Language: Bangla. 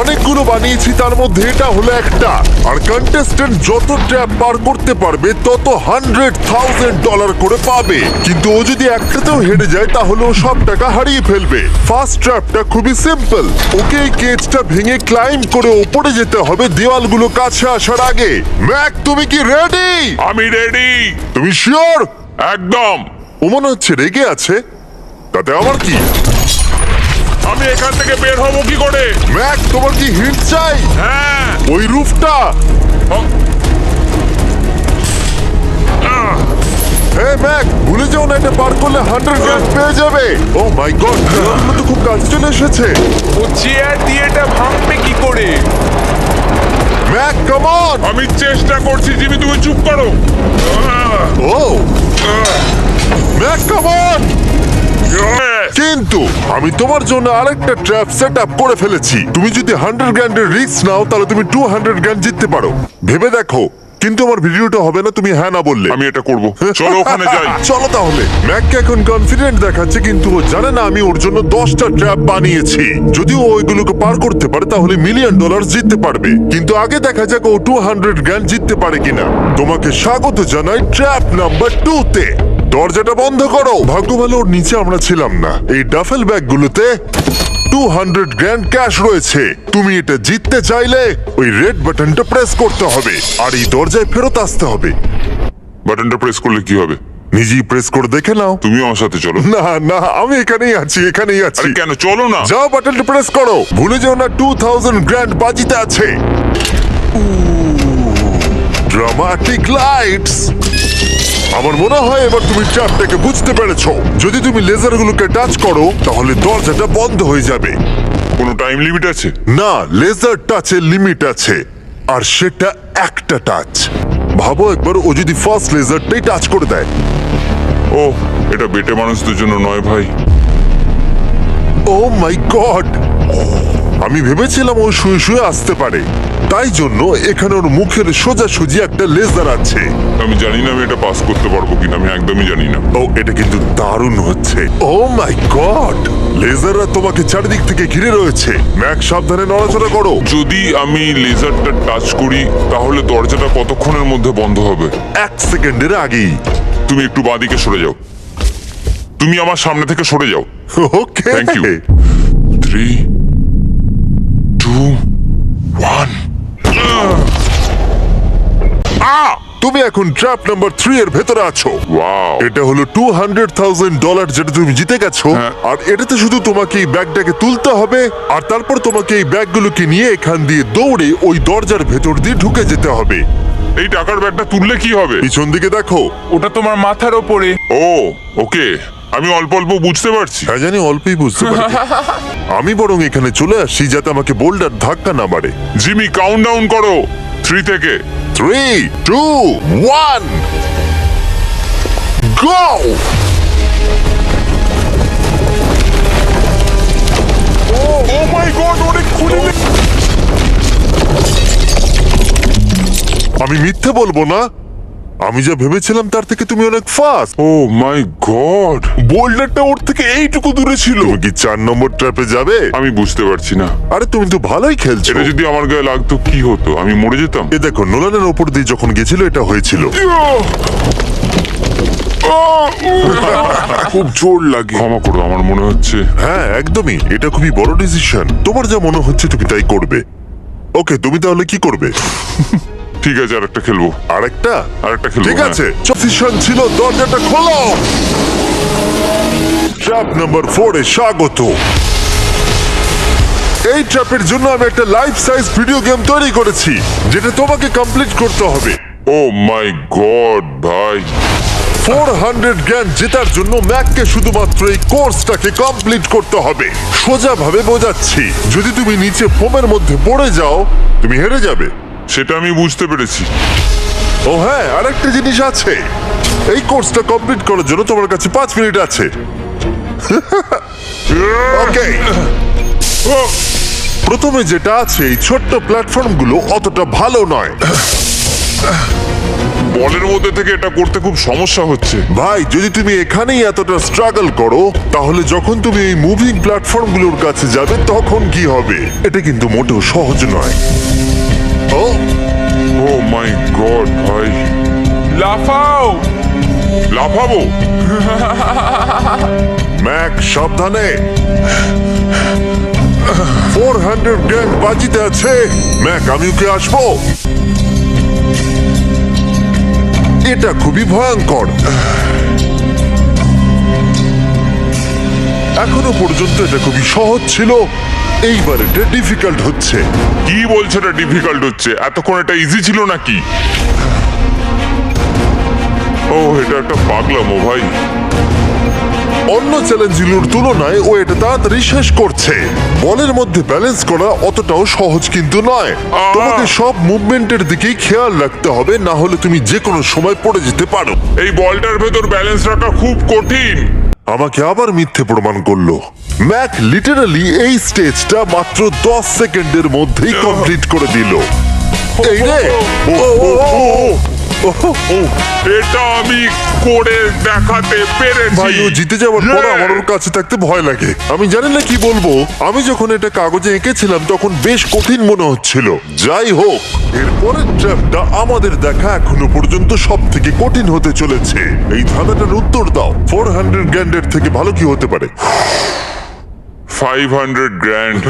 অনেকগুলো বানিয়েছি তার মধ্যে এটা হলো একটা। আর কন্টেস্টেন্ট যত ট্র্যাপ পার করতে পারবে তত হান্ড্রেড থাউজেন্ড ডলার করে পাবে। কিন্তু ও যদি একটাতেও হেরে যায় তাহলে ও সব টাকা হারিয়ে ফেলবে। ফার্স্ট ট্র্যাপটা খুবই সিম্পল ওকে এই কেজটা ভেঙে ক্লাইম্ব করে ওপরে যেতে হবে দেওয়ালগুলো কাছে আসার আগে। ম্যাক তুমি কি রেডি আমি রেডি তুমি শিওর একদম। ও মনে হচ্ছে রেগে আছে। তাতে আমার কি? আমি এখান থেকে বের হব কি করে? ম্যাক তোমার কি হিট চাই? হ্যাঁ। ওই রুফটা? হে ম্যাক ভুলে যাও না এটা পার করলে হান্ড্রেড গ্রাম পেয়ে যাবে। ও মাই গড দেওয়ালগুলো তো খুব কাছে চলে এসেছে। ও চেয়ার দিয়ে এটা ভাঙবে কি করে? ম্যাক কাম অন আমি চেষ্টা করছি জিমি তুমি চুপ করো। ও ম্যাক কাম অন! কিন্তু আমি তোমার জন্য আরেকটা ট্র্যাপ সেট আপ করে ফেলেছি। তুমি যদি হান্ড্রেড গ্র্যান্ডের রিস্ক নাও তাহলে তুমি টু হান্ড্রেড গ্র্যান্ড জিততে পারো। ভেবে দেখো কিন্তু আমার ভিডিওটা হবে না তুমি হ্যাঁ না বললে। আমি এটা করব। চলো ওখানে যাই। চলো তাহলে। ম্যাককে এখন কনফিডেন্ট দেখাচ্ছে কিন্তু ও জানে না আমি ওর জন্য দশটা ট্র্যাপ বানিয়েছি। যদি ও ওইগুলোকে পার করতে পারে তাহলে মিলিয়ন ডলার জিততে পারবে। কিন্তু আগে দেখা যাক ও টু হান্ড্রেড গ্র্যান্ড জিততে পারে কিনা। তোমাকে স্বাগত জানাই ট্র্যাপ নাম্বার টু তে। দরজাটা বন্ধ করো। ভাগ্য ভালো ওর নিচে আমরা ছিলাম না। এই ডাফেল ব্যাগগুলোতে টু হান্ড্রেড গ্র্যান্ড ক্যাশ রয়েছে। তুমি এটা জিততে চাইলে ওই রেড বাটনটা প্রেস করতে হবে। আর এই দরজায় ফেরত আসতে হবে। বাটনটা প্রেস করলে কি হবে? নিজেই প্রেস করে দেখে নাও। তুমি আমার সাথে চলো। না না আমি এখানেই আছি এখানেই আছি। কেন? চলো না। যাও বাটনটা প্রেস করো। ভুলে যেও না টু থাউজেন্ড গ্র্যান্ড বাজিতে আছে। ড্রামাটিক লাইটস আমার মনে হয় এবার তুমি ট্র্যাপটাকে বুঝতে পেরেছ। যদি তুমি লেজারগুলোকে টাচ করো তাহলে দরজাটা বন্ধ হয়ে যাবে। কোনো টাইম লিমিট আছে? না লেজার টাচের লিমিট আছে আর সেটা একটা টাচ। ভাবো একবার ও যদি ফার্স্ট লেজারটাই টাচ করে দেয়। ও এটা বেটে মানুষদের জন্য নয় ভাই। ও মাই গড আমি ভেবেছিলাম ও শুয়ে শুয়ে আসতে পারে। তাই জন্য এখানে ওর মুখের সোজাসুজি একটা লেজার আছে আমি জানি না আমি এটা পাস করতে পারব কিনা আমি একদমই জানি না। ও এটা কিন্তু দারুণ হচ্ছে। ও মাই গড! লেজাররা তোমাকে চারিদিক থেকে ঘিরে রয়েছে। ম্যাক সাবধানে নড়াচড়া করো। যদি আমি লেজারটা টাচ করি তাহলে দরজাটা কতক্ষণের মধ্যে বন্ধ হবে? এক সেকেন্ডের আগেই। তুমি একটু বাঁদিকে সরে যাও। তুমি আমার সামনে থেকে সরে যাও। Okay. Thank you. Three two one তুমি এখন ট্র্যাপ নাম্বার থ্রি এর ভেতরে আছো। এটা হলো টু হান্ড্রেড থাউজেন্ড ডলার যেটা তুমি জিতে গেছো। হ্যাঁ। আর এটাতে শুধু তোমাকে এই ব্যাগটাকে তুলতে হবে আর তারপর তোমাকে এই ব্যাগগুলোকে নিয়ে এখান দিয়ে দৌড়ে ওই দরজার ভেতর দিয়ে ঢুকে যেতে হবে। এই টাকার ব্যাগটা তুললে কি হবে? পিছন দিকে দেখো। ওটা তোমার মাথার ওপরে। ও ওকে। আমি অল্প অল্প বুঝতে পারছি। হ্যাঁ জানি অল্পই বুঝতে পারি আমি বরং এখানে চলে আসি যাতে আমাকে বোল্ডার ধাক্কা না মারে। জিমি কাউন্ট ডাউন করো। থ্রি থেকে। Three two one go oh my god অনেক খুলে আমি মিথ্যে বলব না। আমি যা ভেবেছিলাম তার থেকে তুমি অনেক ফাস্ট ও মাই গড বোল্ডারটা ওর থেকে এইটুকু দূরে ছিল। কি চার নম্বর ট্র্যাপে যাবে? আমি বুঝতে পারছি না। আরে তুমি তো ভালোই খেলছো। এটা যদি আমার গায়ে লাগতো কি হতো? আমি মরে যেতাম। এ দেখো নোলানের ওপর দিয়ে যখন গেছিল এটা হয়েছিল। খুব জোর লাগে। ক্ষমা করো আমার মনে হচ্ছে। হ্যাঁ একদমই। এটা খুবই বড় ডিসিশন তোমার যা মনে হচ্ছে তুমি তাই করবে। ওকে তুমি তাহলে কি করবে? ঠিক আছে আর একটা খেলব। আরেকটা? আরেকটা খেলব, ঠিক হ্যাঁ। আছে ডিসিশন ছিল দরজাটা খোলো। ট্র্যাপ নাম্বার ফোরে স্বাগত। এই ট্র্যাপের জন্য আমি একটা লাইফ সাইজ ভিডিও গেম তৈরি করেছি যেটা তোমাকে কমপ্লিট করতে হবে। ও মাই গড ভাই। ফোর হান্ড্রেড গ্র্যান্ড জেতার জন্য ম্যাককে শুধুমাত্র এই কোর্সটাকে কমপ্লিট করতে হবে। সোজাভাবে বোঝাচ্ছি যদি তুমি নিচে ফোমের মধ্যে পড়ে যাও তুমি হেরে যাবে। সেটা আমি বুঝতে পেরেছি। ও হ্যাঁ আরেকটা জিনিস আছে। এই কোর্সটা কমপ্লিট করার জন্য তোমার কাছে পাঁচ মিনিট আছে। ওকে প্রথমে যেটা আছে এই ছোট্ট প্ল্যাটফর্মগুলো অতটা ভালো নয়। বলের মধ্যে থেকে এটা করতে খুব সমস্যা হচ্ছে। ভাই যদি তুমি এখানেই এতটা স্ট্রাগল করো তাহলে যখন তুমি এই মুভিং প্ল্যাটফর্মগুলোর কাছে যাবে তখন কি হবে? এটা কিন্তু মোটেও সহজ নয়। ও ও মাই গড ভাই। লাফাও! লাফাবো? ম্যাক সাবধানে। ফোর হান্ড্রেড গ্র্যান্ড বাজিতে আছে। ম্যাক আমি ওকে আসব? এটা খুবই ভয়ঙ্কর। এখনও পর্যন্ত এটা খুবই সহজ ছিল। এইবার এটা ডিফিকাল্ট হচ্ছে। কি বলছে এটা ডিফিকাল্ট হচ্ছে? এতক্ষণ এটা ইজি ছিল নাকি? ও এটা একটা পাগলামো ভাই। অন্য চ্যালেঞ্জগুলোর তুলনায় ও এটা তাড়াতাড়ি শেষ করছে। বলের মধ্যে ব্যালেন্স করা অতটাও সহজ কিন্তু নয়! তোমাকে সব মুভমেন্টের দিকেই খেয়াল রাখতে হবে না হলে তুমি যে কোনো সময় পড়ে যেতে পারো। এই বলটার ভেতর ব্যালেন্স রাখা খুব কঠিন। আমাকে আবার মিথ্যে প্রমাণ করল ম্যাক লিটারালি এই স্টেজটা মাত্র দশ সেকেন্ডের মধ্যেই কমপ্লিট করে দিল এই রে ও, ও, ও, এটা আমি করে দেখাতে পেরেছি। ভাই ও জিতে যাওয়ার পর আমার ওর কাছে থাকতে ভয় লাগে। আমি জানি না কি বলব। আমি যখন এটা কাগজে এঁকেছিলাম তখন বেশ কঠিন মনে হচ্ছিল। যাই হোক এরপরের ট্র্যাপটা আমাদের দেখা এখনও পর্যন্ত সব থেকে কঠিন হতে চলেছে। এই ধাঁধাটার উত্তর দাও। ফোর হান্ড্রেড গ্র্যান্ডের থেকে ভালো কি হতে পারে? Five hundred grand